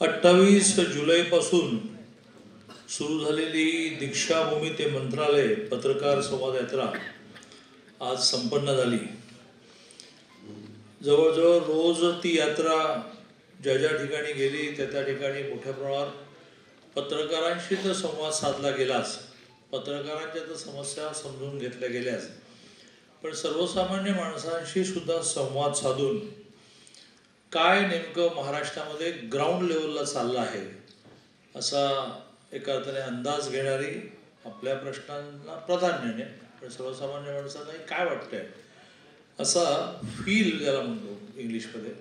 अठ्ठावीस जुलैपासून सुरू झालेली दीक्षाभूमी ते मंत्रालय पत्रकार संवाद यात्रा आज संपन्न झाली. जवळजवळ रोज ती यात्रा ज्या ज्या ठिकाणी गेली त्या त्या ठिकाणी मोठ्या प्रमाणात पत्रकारांशी तर संवाद साधला गेलाच. पत्रकारांच्या तर समस्या समजून घेतल्या गेल्याच. पण सर्वसामान्य माणसांशी सुद्धा संवाद साधून काय नेमकं महाराष्ट्रामध्ये ग्राउंड लेवलला चाललं आहे? असा एका अर्थाने अंदाज घेणारी आपल्या प्रश्नांना प्राधान्याने पण सर्वसामान्य माणसांना काय वाटतंय? असा फील ज्याला म्हणतो इंग्लिशमध्ये.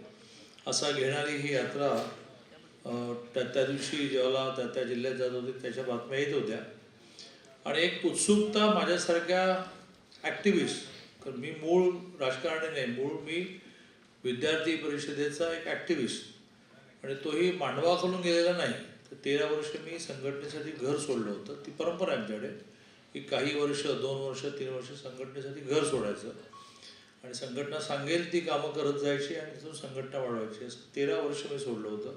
असा घेणारी ही यात्रा त्या त्या दिवशी जेव्हा त्या त्या जिल्ह्यात जात होती त्याच्या बातम्या येत होत्या. आणि एक उत्सुकता माझ्यासारख्या ॲक्टिव्हिस्ट कारण मी मूळ राजकारणी नाही मूळ मी विद्यार्थी परिषदेचा एक ॲक्टिव्हिस्ट आणि तोही मांडवाखालून गेलेला नाही. तर तेरा वर्ष मी संघटनेसाठी घर सोडलं होतं. ती परंपरा आमच्याकडे. की काही वर्ष दोन वर्ष तीन वर्ष संघटनेसाठी घर सोडायचं. आणि संघटना सांगेल ती कामं करत जायची आणि तिथून संघटना वाढवायची. असं तेरा वर्ष मी सोडलं होतं.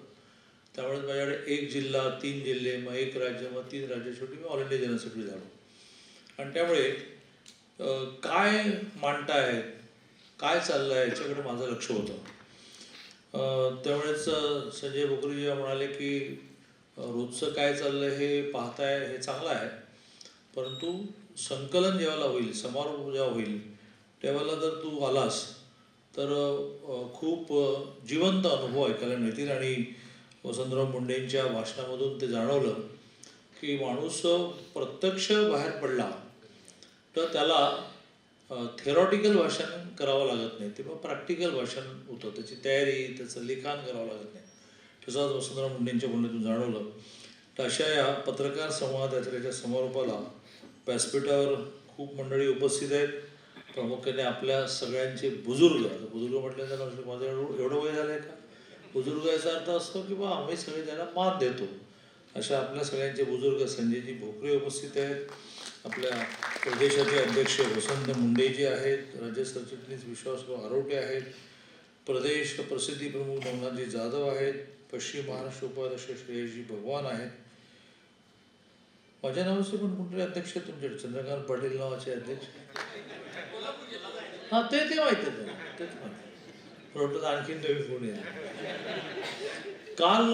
त्यामुळे माझ्याकडे एक जिल्हा तीन जिल्हे मग एक राज्य मग तीन राज्य शेवटी मी ऑल इंडिया जनरल झालो. आणि त्यामुळे काय मांडता आहेत काय चाललं आहे याच्याकडे माझं लक्ष होतं. त्यावेळेस संजय बोकरी जेव्हा म्हणाले की रोजचं काय चाललं हे पाहताय हे चांगलं आहे. परंतु संकलन जेव्हाला होईल समारोप जेव्हा होईल तेव्हाला जर तू आलास तर खूप जिवंत अनुभव ऐकायला मिळतील. आणि वसंतराव मुंडेंच्या भाषणामधून ते जाणवलं की माणूस प्रत्यक्ष बाहेर पडला तर त्याला थेरॉटिकल भाषण करावं लागत नाही. ते मग प्रॅक्टिकल भाषण होतं. त्याची तयारी त्याचं लिखाण करावं लागत नाही. तसंच वसंतराव मुंडेंच्या बोलण्यातून जाणवलं तर अशा या पत्रकार संवाद यात्रेच्या समारोपाला व्यासपीठावर खूप मंडळी उपस्थित आहेत. प्रामुख्याने आपल्या सगळ्यांचे बुजुर्ग बुजुर्ग म्हटल्यानंतर माझं एवढं एवढं वय झालं आहे का? बुजुर्ग याचा अर्थ असतो की बा आम्ही सगळे त्यांना मान देतो. अशा आपल्या सगळ्यांचे बुजुर्ग संजयजी भोकरे उपस्थित आहेत. आपल्या प्रदेशाचे अध्यक्ष वसंत मुंडेजी आहेत राज्य सरचिटणीस विश्वासराव आरोटे आहेत प्रदेश प्रसिद्धी प्रमुख नवनाथजी जाधव आहेत पश्चिम महाराष्ट्र उपाध्यक्ष श्रेयसजी भगवान आहेत. माझ्या नावाचे पण कुठले अध्यक्ष आहेत चंद्रकांत पाटील नावाचे अध्यक्ष? हा ते ते माहिती आहे तेच माहिती वाटतं आणखीन नवीन फोन या काल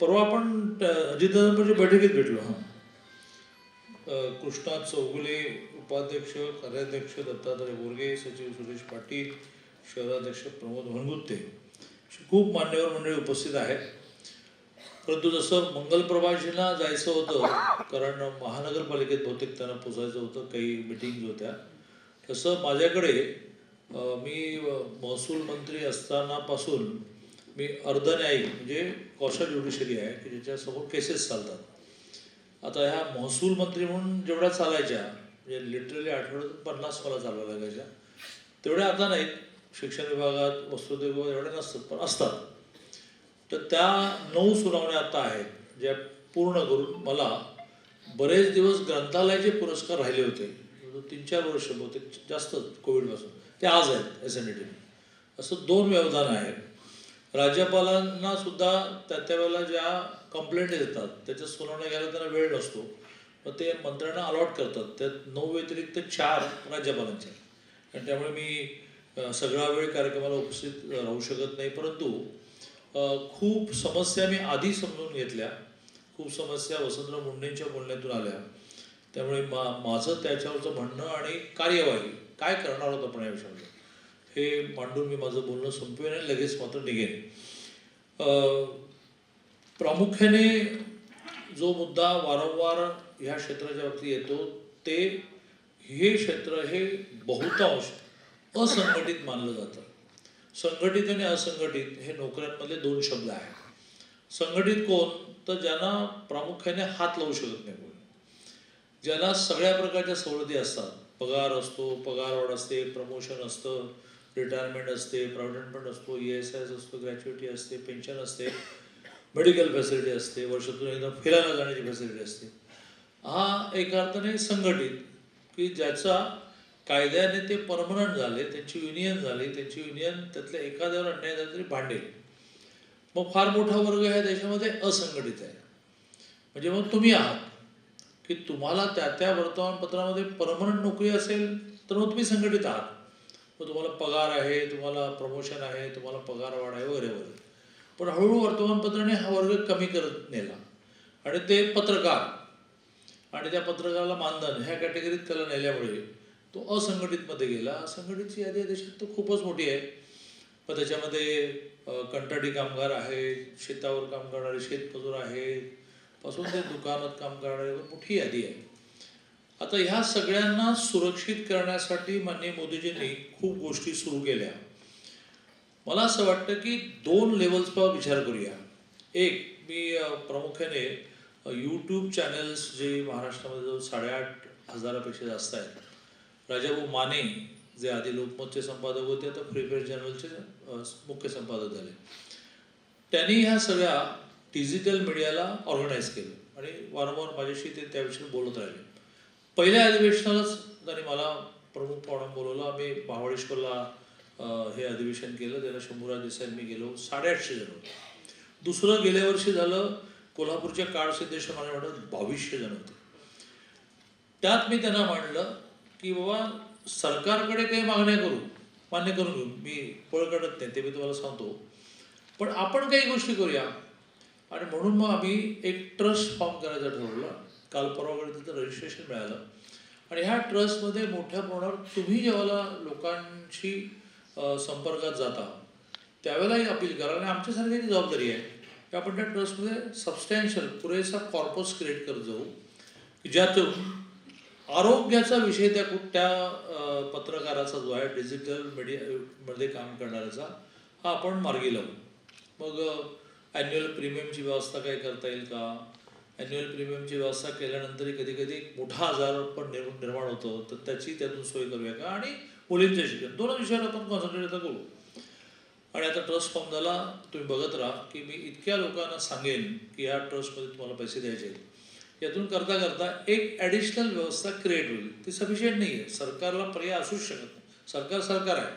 परवा आपण अजितदादांची बैठकीत भेटलो. हा. कृष्णा चौगुले उपाध्यक्ष कार्याध्यक्ष दत्तात्रय बोरगे सचिव सुरेश पाटील शहराध्यक्ष प्रमोद भनगुत्ते खूप मान्यवर मंडळी उपस्थित आहेत. परंतु जसं मंगलप्रभाजीला जायचं होतं कारण महानगरपालिकेत बहुतेक त्यांना पोचायचं होतं काही मिटिंग्ज होत्या. तसं माझ्याकडे मी महसूल मंत्री असतानापासून मी अर्धन्यायी म्हणजे कौशल ज्युडिशरी आहे की ज्याच्यासमोर केसेस चालतात. आता ह्या महसूल मंत्री म्हणून जेवढ्या चालायच्या म्हणजे लिटरली आठवड्यातून पन्नास मला चालवा लागायच्या तेवढ्या आता नाहीत. शिक्षण विभागात वस्तुते विभागात एवढ्या नसतात पण असतात. तर त्या नऊ सुनावण्या आता आहेत ज्या पूर्ण करून मला बरेच दिवस ग्रंथालयाचे पुरस्कार राहिले होते. तीन चार वर्ष बहुतेक जास्त कोविडपासून. ते आज आहेत एस एन डी असं दोन व्यवधान आहेत. राज्यपालांना सुद्धा त्या त्या वेळेला ज्या कंप्लेंट येतात त्याच्या सुनावण्या घ्यायला त्यांना वेळ नसतो. मग ते मंत्र्यांना अलॉट करतात. त्यात नऊ व्यतिरिक्त चार राज्यपालांचे आणि त्यामुळे मी सगळा वेळ कार्यक्रमाला उपस्थित राहू शकत नाही. परंतु खूप समस्या मी आधी समजून घेतल्या. खूप समस्या वसंतराव मुंडेंच्या बोलण्यातून आल्या. त्यामुळे मा माझं त्याच्यावरचं म्हणणं आणि कार्यवाही काय करणार आहोत आपण या विषयामध्ये हे मांडून मी माझं बोलणं संपवेन आणि लगेच मात्र निघेन. प्रामुख्याने जो मुद्दा वारंवार ह्या क्षेत्राच्या बाबतीत येतो ते हे क्षेत्र हे बहुतांश असंघटित मानलं जातं. संघटित आणि असंघटित हे नोकऱ्यांमधले दोन शब्द आहेत. संघटित कोण? तर ज्यांना प्रामुख्याने हात लावू शकत नाही कोण. ज्यांना सगळ्या प्रकारच्या सवलती असतात. पगार असतो पगारवाढ असते प्रमोशन असतं रिटायरमेंट असते प्रॉव्हिडंट फंड असतो ई एस आय असतो ग्रॅच्युइटी असते पेन्शन असते मेडिकल फॅसिलिटी असते वर्षातून एकदा फिरायला जाण्याची फॅसिलिटी असते. हा एका अर्थाने संघटित की ज्याचा कायद्याने ते परमनंट झाले त्यांची युनियन झाली त्यांची युनियन त्यातल्या एखाद्यावर अन्याय झाला तरी भांडेल. मग फार मोठा वर्ग ह्या देशामध्ये असंघटित आहे. म्हणजे मग तुम्ही आहात की तुम्हाला त्या त्या वर्तमानपत्रामध्ये परमनंट नोकरी असेल तर मग तुम्ही संघटित आहात. मग तुम्हाला पगार आहे तुम्हाला प्रमोशन आहे तुम्हाला पगार वाढ आहे वगैरे वगैरे. पण हळूहळू वर्तमानपत्राने हा वर्ग कमी करत नेला. आणि ते पत्रकार आणि त्या पत्रकाराला मानधन ह्या कॅटेगरीत त्याला नेल्यामुळे तो असंघटितमध्ये गेला. असंघटितची यादी देशात तर खूपच मोठी आहे. मग त्याच्यामध्ये कंटाडी कामगार आहेत शेतावर काम करणारे शेतमजूर आहेत पासून ते दुकानात काम करणारे मोठी यादी आहे. आता ह्या सगळ्यांना सुरक्षित करण्यासाठी माननीय मोदीजींनी खूप गोष्टी सुरू केल्या. मला असं वाटतं की दोन लेवल्सचा विचार करूया. एक मी प्रामुख्याने यूट्यूब चॅनल्स जे महाराष्ट्रामध्ये जवळ साडेआठ हजारापेक्षा जास्त आहेत. राजाभाऊ माने जे आधी लोकमतचे संपादक होते आता फ्री प्रेस जर्नलचे मुख्य संपादक झाले. त्यांनी ह्या सगळ्या डिजिटल मीडियाला ऑर्गनाईज केलं. आणि वारंवार माझ्याशी ते त्याविषयी बोलत राहिले. पहिल्या अधिवेशनालाच त्यांनी मला प्रमुख पाहुणा बोलवलं आम्ही महाबळेश्वरला हे अधिवेशन केलं त्याला शंभूराज देसाई मी गेलो साडेआठशे जण होते. दुसरं गेल्या वर्षी झालं कोल्हापूरच्या काळ सिद्धेश्वर महाराज मठात बावीसशे जण होते. त्यात मी त्यांना मांडलं की बाबा सरकारकडे काही मागण्या करू मान्य करून घेऊ. मी पळ काढत नाही ते मी तुम्हाला सांगतो. पण आपण काही गोष्टी करूया. आणि म्हणून मग आम्ही एक ट्रस्ट फॉर्म करायचं ठरवलं. काल परवाकडे तिथं रजिस्ट्रेशन मिळालं. आणि ह्या ट्रस्टमध्ये मोठ्या प्रमाणावर तुम्ही जेव्हा लोकांशी संपर्कात जाता त्यावेळेलाही अपील करा. आणि आमच्यासारख्याची जबाबदारी आहे की आपण त्या ट्रस्टमध्ये सबस्टॅन्शियल पुरेसा कॉर्पस क्रिएट करत जाऊ की ज्यातून आरोग्याचा विषय त्या कु- त्या पत्रकाराचा जो आहे डिजिटल मीडियामध्ये काम करणाऱ्याचा हा आपण मार्गी लावू. मग ॲन्युअल प्रीमियमची व्यवस्था काय करता येईल का? ॲन्युअल प्रीमियमची व्यवस्था केल्यानंतरही कधी कधी मोठा आजार पण निर् निर्माण होतो. तर त्याची त्यातून सोय करूया का? आणि मुलींचे शिक्षण. दोनच विषयावर आपण कॉन्सन्ट्रेट आता करू आणि आता ट्रस्ट फॉर्म झाला तुम्ही बघत राहा की मी इतक्या लोकांना सांगेन की या ट्रस्टमध्ये तुम्हाला पैसे द्यायचे आहेत. यातून करता करता एक ॲडिशनल व्यवस्था क्रिएट होईल. ती सफिशियंट नाही आहे सरकारला पर्याय असूच शकत नाही. सरकार सरकार आहे.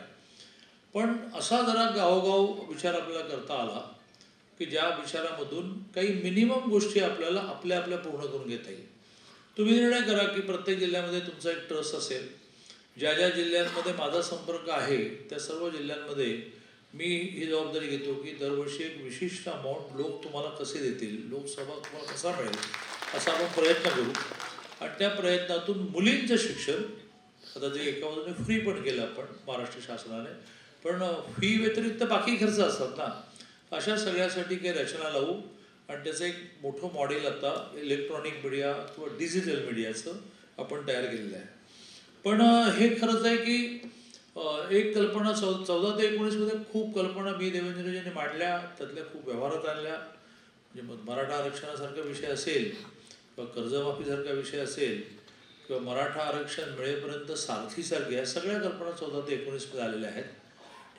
पण असा जरा गावोगाव विचार आपल्याला करता आला की ज्या विचारामधून काही मिनिमम गोष्टी आपल्याला आपल्या आपल्या पूर्ण करून घेता येईल. तुम्ही निर्णय करा की प्रत्येक जिल्ह्यामध्ये तुमचा एक ट्रस्ट असेल. ज्या ज्या जिल्ह्यांमध्ये माझा संपर्क आहे त्या सर्व जिल्ह्यांमध्ये मी ही जबाबदारी घेतो की दरवर्षी एक विशिष्ट अमाऊंट लोक तुम्हाला कसे देतील लोकसभा तुम्हाला कसा मिळेल असा आपण प्रयत्न करू. आणि त्या प्रयत्नातून मुलींचं शिक्षण आता जे एका बाजूने फ्री पण केलं आपण महाराष्ट्र शासनाने. पण फी व्यतिरिक्त बाकी खर्च असतात ना. अशा सगळ्यासाठी काही रचना लावू. आणि त्याचं एक मोठं मॉडेल आता इलेक्ट्रॉनिक मीडिया किंवा डिजिटल मीडियाचं आपण तयार केलेलं आहे. पण हे खरंच आहे की एक कल्पना चौ चौदा ते एकोणीसमध्ये खूप कल्पना मी देवेंद्रजींनी मांडल्या त्यातल्या खूप व्यवहारात आणल्या. म्हणजे मग मराठा आरक्षणासारखा विषय असेल किंवा कर्जमाफीसारखा विषय असेल किंवा मराठा आरक्षण मिळेपर्यंत सारथीसारखी या सगळ्या कल्पना चौदा ते एकोणीसमध्ये आलेल्या आहेत.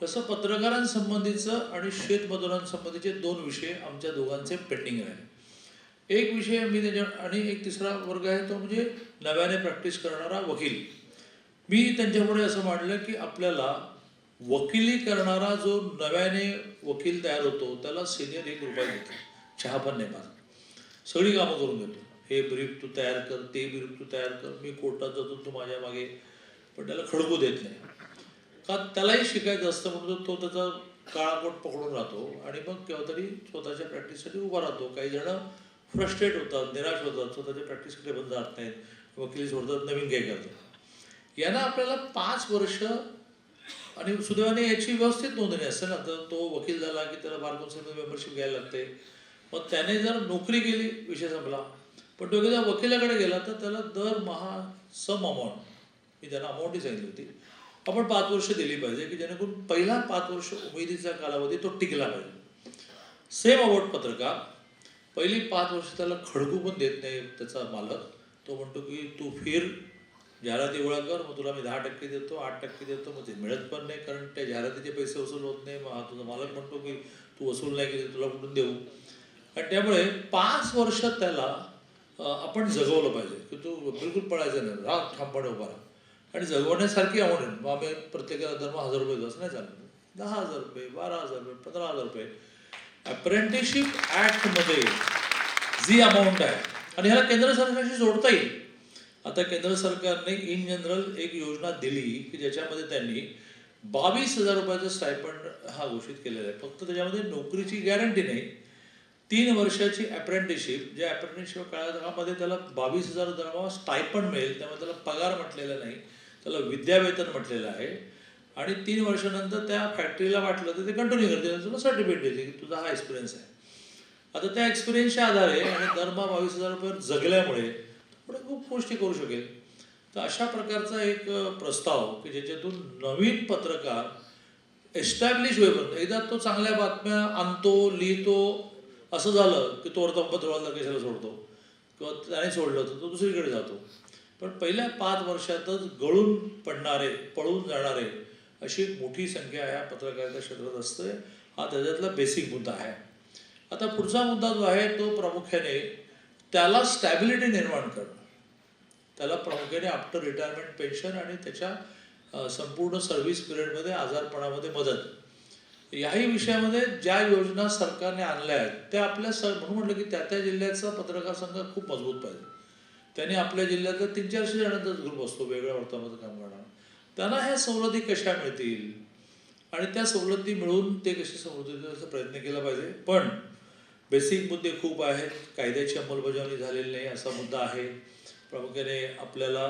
तसं पत्रकारांसंबंधीचं आणि शेतमजुरांसंबंधीचे दोन विषय आमच्या दोघांचे पेंडिंग राहिले एक विषय मी त्याच्या आणि एक तिसरा वर्ग आहे तो म्हणजे नव्याने प्रॅक्टिस करणारा वकील. मी त्यांच्यापुढे असं मांडलं की आपल्याला वकिली करणारा जो नव्याने वकील तयार होतो त्याला सिनियर एक रुपये देतो. चहा पण नाही माझा सगळी कामं करून घेतो हे ब्रीफ तू तयार कर ते ब्रीफ तू तयार कर मी कोर्टात जातो तू माझ्या मागे. पण त्याला खडकू देत नाही. का त्यालाही शिकायचं असतं म्हणून तो त्याचा काळाकोट पकडून राहतो आणि मग केव्हा तरी स्वतःच्या प्रॅक्टिससाठी उभा राहतो. काही जण फ्रस्ट्रेट होतात निराश होतात स्वतःच्या प्रॅक्टिसकडे बंद राहत नाहीत वकिली सोडतात नवीन काही करतात. यांना आपल्याला पाच वर्ष आणि सुदैवाने याची व्यवस्थित नोंदणी असते ना तर तो वकील झाला की त्याला बार कौन्सिलमध्ये मेंबरशिप घ्यायला लागते मग त्याने जर नोकरी केली विषय संपला. पण तो एकदा वकिलाकडे गेला तर त्याला दरमहा सम अमाऊंट मी त्यांना अमाऊंटही सांगितली होती आपण पाच वर्ष दिली पाहिजे की जेणेकरून पहिला पाच वर्ष उमेदीचा कालावधी तो टिकला पाहिजे. सेम अवॉर्ड पत्रकार पहिली पाच वर्ष त्याला खडकू पण देत नाही त्याचा मालक. तो म्हणतो की तू फिर जाहिराती गोळा कर मग तुला मी दहा टक्के देतो आठ टक्के देतो मग ते मिळत पण नाही कारण त्या जाहिरातीचे पैसे वसूल होत नाही. मग हा तुझा मालक म्हणतो की तू वसूल नाही केली तुला कुठून देऊ? आणि त्यामुळे पाच वर्ष त्याला आपण जगवलं पाहिजे. की तू बिलकुल पळायचं नाही. राग ठामपणे उभा राहा. आणि जगवण्यासारखी आवड आहे. मग आम्ही प्रत्येकाला धर्म हजार रुपये दस असं नाही चालत. दहा हजार रुपये बारा हजार रुपये पंधरा हजार रुपये. अप्रेंटिसशिप ॲक्टमध्ये जी अमाऊंट आहे आणि ह्याला केंद्र सरकारशी जोडता येईल. आता केंद्र सरकारने इन जनरल एक योजना दिली की ज्याच्यामध्ये त्यांनी बावीस हजार रुपयाचं स्टायपंड हा घोषित केलेला आहे. फक्त त्याच्यामध्ये नोकरीची गॅरंटी नाही. तीन वर्षाची अप्रेंटिसशिप ज्या अप्रेंटिसशिप काळामध्ये त्याला बावीस हजार दरमहा स्टायपंड मिळेल त्यामुळे त्याला पगार म्हटलेला नाही. त्याला विद्यावेतन म्हटलेलं आहे. आणि तीन वर्षानंतर त्या फॅक्टरीला वाटलं तर ते कंटिन्यू करते तुला सर्टिफिकेट देते की तुझा हा एक्सपिरियन्स आहे. आता त्या एक्सपिरियन्सच्या आधारे आणि दरमहा बावीस हजार रुपये जगल्यामुळे पुढे खूप गोष्टी करू शकेल. तर अशा प्रकारचा एक प्रस्ताव की ज्याच्यातून नवीन पत्रकार एस्टॅब्लिश होईपर्यंत एकदा तो चांगल्या बातम्या आणतो लिहितो असं झालं की तो वर्तमानपत्रवाला कशाला सोडतो? किंवा त्याने सोडलं तर तो दुसरीकडे जातो. पण पहिल्या पाच वर्षातच गळून पडणारे पळून जाणारे अशी एक मोठी संख्या ह्या पत्रकारिता क्षेत्रात असते. हा त्याच्यातला बेसिक मुद्दा आहे. आता पुढचा मुद्दा जो आहे तो प्रामुख्याने त्याला स्टॅबिलिटी निर्माण करणं. त्याला प्रामुख्याने आफ्टर रिटायरमेंट पेन्शन आणि त्याच्या संपूर्ण सर्व्हिस पिरियडमध्ये आजारपणामध्ये मदत. याही विषयामध्ये ज्या योजना सरकारने आणल्या आहेत त्या आपल्या स म्हणून म्हटलं की त्या त्या जिल्ह्याचा पत्रकार संघ खूप मजबूत पाहिजे. त्यांनी आपल्या जिल्ह्यातल्या तीन चारशे जणांचाच ग्रुप असतो वेगळ्या वर्तमानाचं काम करणार. त्यांना ह्या सवलती कशा मिळतील? आणि त्या सवलती मिळून ते कसे समृद्ध देण्याचा प्रयत्न केला पाहिजे. पण बेसिक मुद्दे खूप आहेत. कायद्याची अंमलबजावणी झालेली नाही असा मुद्दा आहे. प्रामुख्याने आपल्याला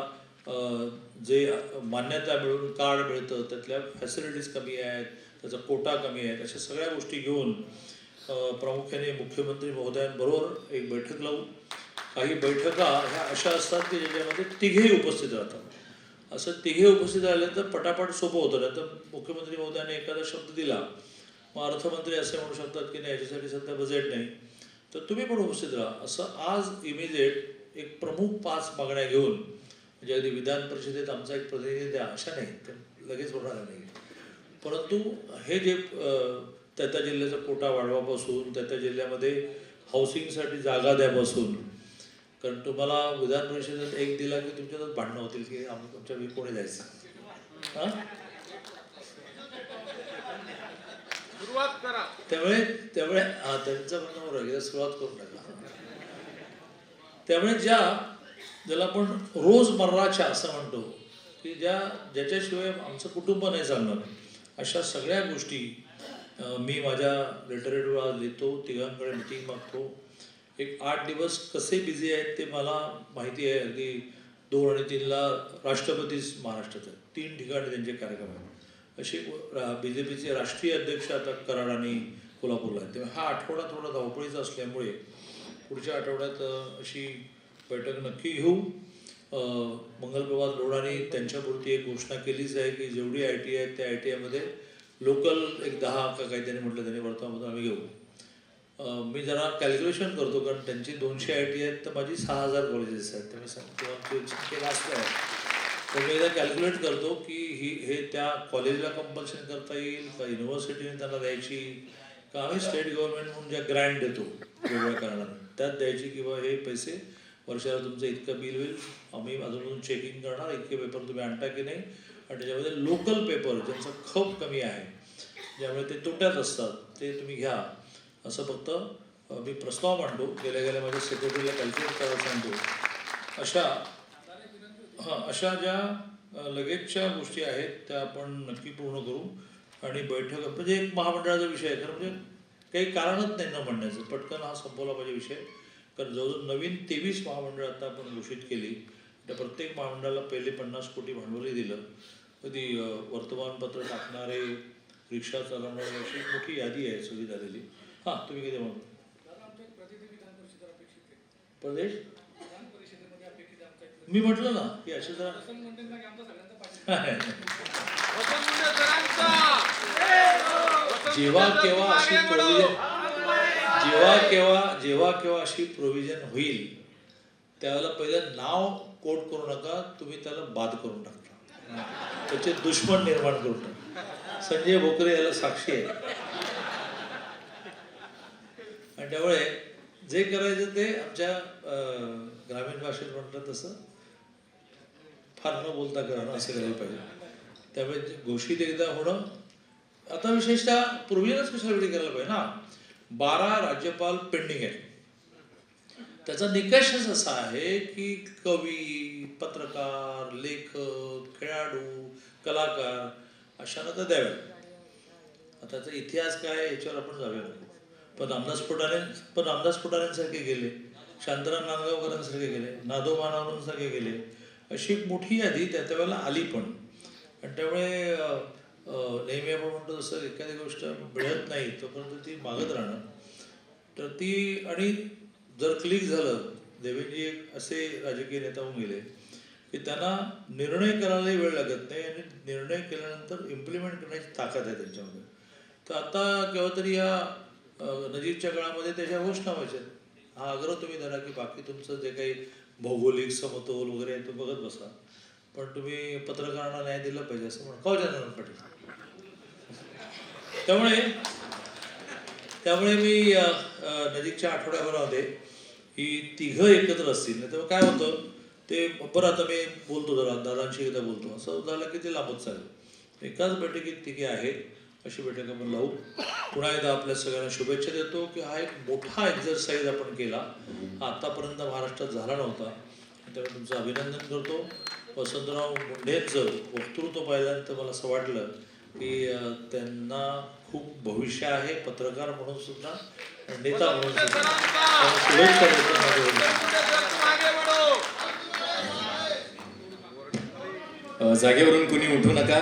जे मान्यता मिळून कार्ड मिळतं त्यातल्या फॅसिलिटीज कमी आहेत त्याचा कोटा कमी आहे अशा सगळ्या गोष्टी घेऊन प्रामुख्याने मुख्यमंत्री महोदयांबरोबर एक बैठक लावून काही बैठका ह्या अशा असतात की ज्याच्यामध्ये तिघेही उपस्थित राहतात. असं तिघे उपस्थित राहिले तर पटापट सोपं होतं. नाही तर मुख्यमंत्री महोदयाने एखादा शब्द दिला मग अर्थमंत्री असे म्हणू शकतात की नाही याच्यासाठी सध्या बजेट नाही. तर तुम्ही पण उपस्थित राहा. असं आज इमिजिएट एक प्रमुख पाच मागण्या घेऊन म्हणजे अगदी विधान परिषदेत आमचा एक प्रतिनिधी द्या अशा नाही ते लगेच होणार नाही. परंतु हे जे त्या त्या जिल्ह्याचा कोटा वाढवापासून त्या त्या जिल्ह्यामध्ये हाऊसिंगसाठी जागा द्यापासून कारण तुम्हाला विधान परिषदेत एक दिला की तुमच्यातच भांडणं होतील की आम्ही तुमच्या मी कोणी जायचं? हां? सुरुवात करा. त्यामुळे त्यामुळे हा त्यांचं म्हणणं बरोबर सुरुवात करून टाका. त्यामुळे ज्या ज्याला आपण रोजमर्राच्या असं म्हणतो की ज्या ज्याच्याशिवाय आमचं कुटुंब नाही चालणार अशा सगळ्या गोष्टी मी माझ्या लेटरेटवर लिहितो तिघांकडे मिटिंग मागतो एक आठ दिवस कसे बिझी आहेत ते मला माहिती आहे. अगदी दोन आणि तीनला राष्ट्रपतीच महाराष्ट्रात आहेत. तीन ठिकाणी त्यांचे कार्यक्रम आहेत. असे बी जे पीचे राष्ट्रीय अध्यक्ष आता कराड आणि कोल्हापूरला आहेत. तेव्हा हा आठवडा थोडा धावपळीचा असल्यामुळे पुढच्या आठवड्यात अशी बैठक नक्की घेऊ. मंगलप्रभात लोढाने त्यांच्यापुरती एक घोषणा केलीच आहे की जेवढी आय टी आहेत त्या आय टी आयमध्ये लोकल एक दहा का काही त्यांनी म्हटलं त्यांनी वर्तमानपत्र आम्ही घेऊ. मी जरा कॅल्क्युलेशन करतो कारण त्यांची दोनशे आय टी आहेत तर माझी सहा हजार कॉलेजेस आहेत. त्यामुळे सांगतो आमची संख्या जास्त आहे तर मी एकदा कॅल्क्युलेट करतो की ही हे त्या कॉलेजला कंपल्शन करता येईल का युनिव्हर्सिटीने त्यांना द्यायची का आम्ही स्टेट गव्हर्नमेंट म्हणून ज्या ग्रँट देतो वेगवेगळ्या कारणाने त्यात द्यायची किंवा हे पैसे वर्षाला तुमचं इतकं बिल होईल. आम्ही अजून चेकिंग करणार इतके पेपर तुम्ही आणता की नाही. आणि त्याच्यामध्ये लोकल पेपर ज्यांचा खप कमी आहे ज्यामुळे ते तोट्यात असतात ते तुम्ही घ्या. असं फक्त मी प्रस्ताव मांडतो गेल्या गेल्या माझ्या सेक्रेटरीला कॅल्क्युलेट करायला सांगतो अशा हां अशा ज्या लगेचच्या गोष्टी आहेत त्या आपण नक्की पूर्ण करू. आणि बैठक म्हणजे एक महामंडळाचा विषय आहे. खरं म्हणजे काही कारणच नाही न म्हणण्याचं. पटकन हा संपवला पाहिजे विषय. कारण जवळजवळ नवीन तेवीस महामंडळ आता आपण घोषित केली. त्या प्रत्येक महामंडळाला पहिले पन्नास कोटी भांडवली दिलं. कधी वर्तमानपत्र टाकणारे रिक्षा चालवणारे अशी मोठी यादी आहे सगळी झालेली. हां तुम्ही किती म्हणतो? प्रदेश? मी म्हटलं ना की असे जरा जेव्हा केव्हा अशी प्रोव्हिजन जेव्हा केव्हा जेव्हा केव्हा अशी प्रोव्हिजन होईल त्यावेळेला पहिलं नाव कोट करू नका तुम्ही त्याला बाद करून टाकता. त्याचे दुश्मन निर्माण करून टाका संजय भोकरे याला साक्षी आहे. आणि त्यामुळे जे करायचं ते आमच्या ग्रामीण भाषेत म्हटलं तसं फार न बोलता करणं असं करायला पाहिजे. त्यामुळे घोषित एकदा होणं आता विशेषतः पूर्वीलाच कशाला वेळी करायला पाहिजे ना. बारा राज्यपाल पेंडिंग आहेत. त्याचा निकषच असा आहे की कवी पत्रकार लेखक खेळाडू कलाकार अशांना तर द्यावे आता त्याचा इतिहास काय याच्यावर आपण जाऊया. नको पण रामदास फुटाणे पण रामदास फुटाण्यांसारखे गेले. शांताराम नांदगावकरांसारखे गेले. नादोबानावरांसारखे गेले. अशी एक मोठी यादी त्या त्यावेळेला आली पण. आणि त्यामुळे नेहमी आपण म्हणतो तसं एखादी गोष्ट मिळत नाही तोपर्यंत ती मागत राहणं. तर ती आणि जर क्लिक झालं देवेंजी एक असे राजकीय नेता होऊन गेले की त्यांना निर्णय करायलाही वेळ लागत नाही आणि निर्णय केल्यानंतर इम्प्लिमेंट करण्याची ताकद आहे त्यांच्यामध्ये. तर आता केव्हा तरी या नजीकच्या काळामध्ये त्याच्या घोषणा व्हायच्या हा आग्रह तुम्ही धरा की बाकी तुमचं जे काही भौगोलिक समतोल वगैरे आहे तो बघत बसा. पण तुम्ही पत्रकारांना न्याय दिला पाहिजे असं म्हणून का जाणार पाटील. त्यामुळे त्यामुळे मी नजीकच्या आठवड्याभरामध्ये ही तिघं एकत्र असतील. नाही तर काय होतं ते बरं आता मी बोलतो जरा दादांशी एकदा बोलतो. असं झालं की ते लांबत चालेल. एकाच बैठकीत तिघे आहेत. अशी बैठक आपण लावू पुन्हा एकदा आपल्या सगळ्यांना शुभेच्छा देतो की हा एक मोठा एक्झरसाईज आपण केला. हा आतापर्यंत महाराष्ट्रात झाला नव्हता. त्यामुळे तुमचं अभिनंदन करतो. वसंतराव मुंढेंचं वक्तृत्व पाहिल्यानंतर मला असं वाटलं की त्यांना खूप भविष्य आहे पत्रकार म्हणून सुद्धा नेता म्हणून शुभेच्छा देतो जागेवरून कुणी उठू नका.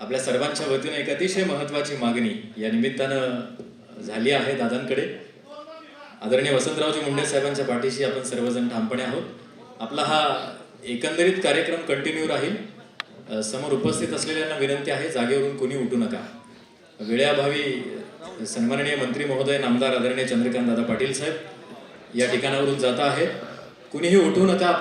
आपल्या सर्वांच्या वतीने एक अतिशय महत्वाची मागणी या निमित्तानं झाली आहे दादांकडे. आदरणीय वसंतरावजी मुंडे साहेबांच्या पाठीशी आपण सर्वजण ठामपणे आहोत. आपला हा एकंदरीत कार्यक्रम कंटिन्यू राहील. समोर उपस्थित असलेल्यांना विनंती आहे जागेवरून कुणी उठू नका. वेळ्याभावी सन्माननीय मंत्री महोदय नामदार आदरणीय चंद्रकांत दादा पाटील साहेब या ठिकाणावरून जात आहेत. कुणीही उठू नका आपल्या